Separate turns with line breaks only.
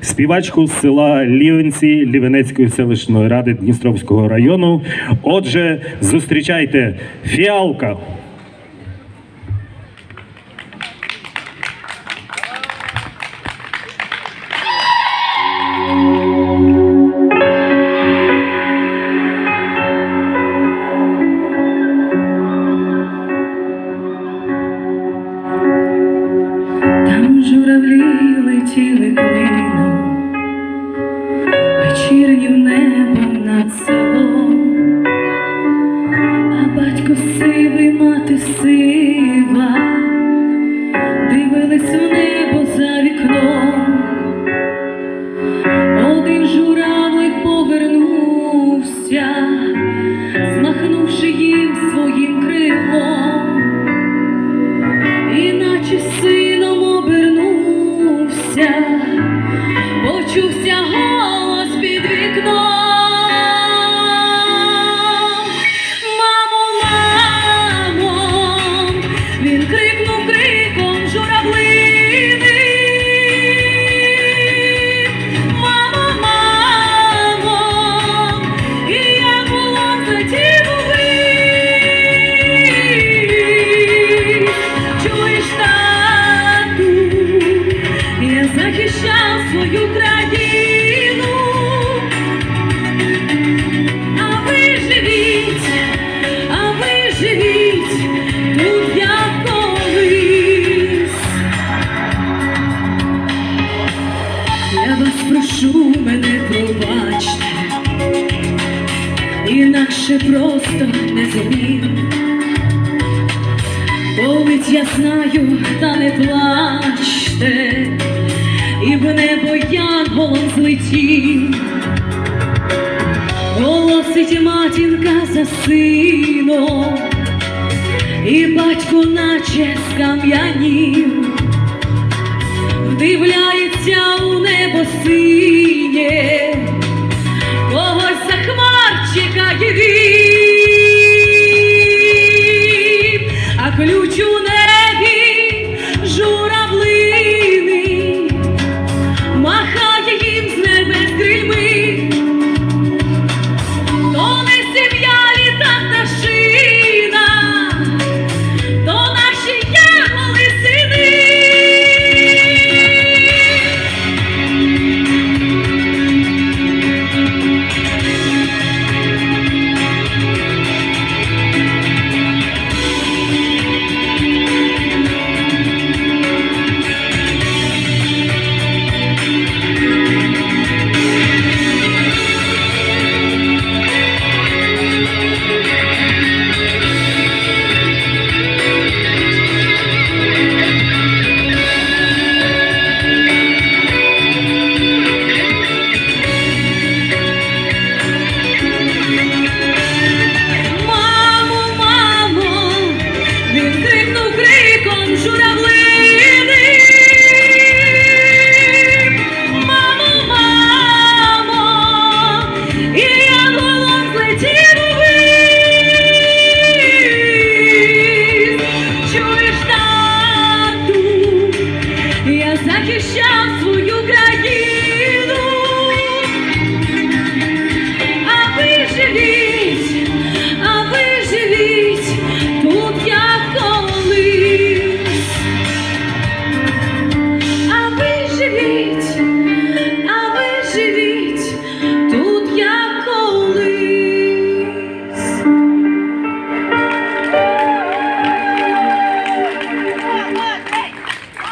співачку з села Лівенці Лівенецької селищної ради Дністровського району. Отже, зустрічайте фіалка.
Там журавлі летіли клином, вечірнім небом над селом, а батько сивий, мати сива, дивились у почувся голос під вікном. Мамо, мамо, він прошу, мене пробачте, інакше просто не зумів. Болить, я знаю, та не плачте, і в небо янголом злетів, голосить матінка за сином, і батько наче скам'янів, вдивляється у небо син.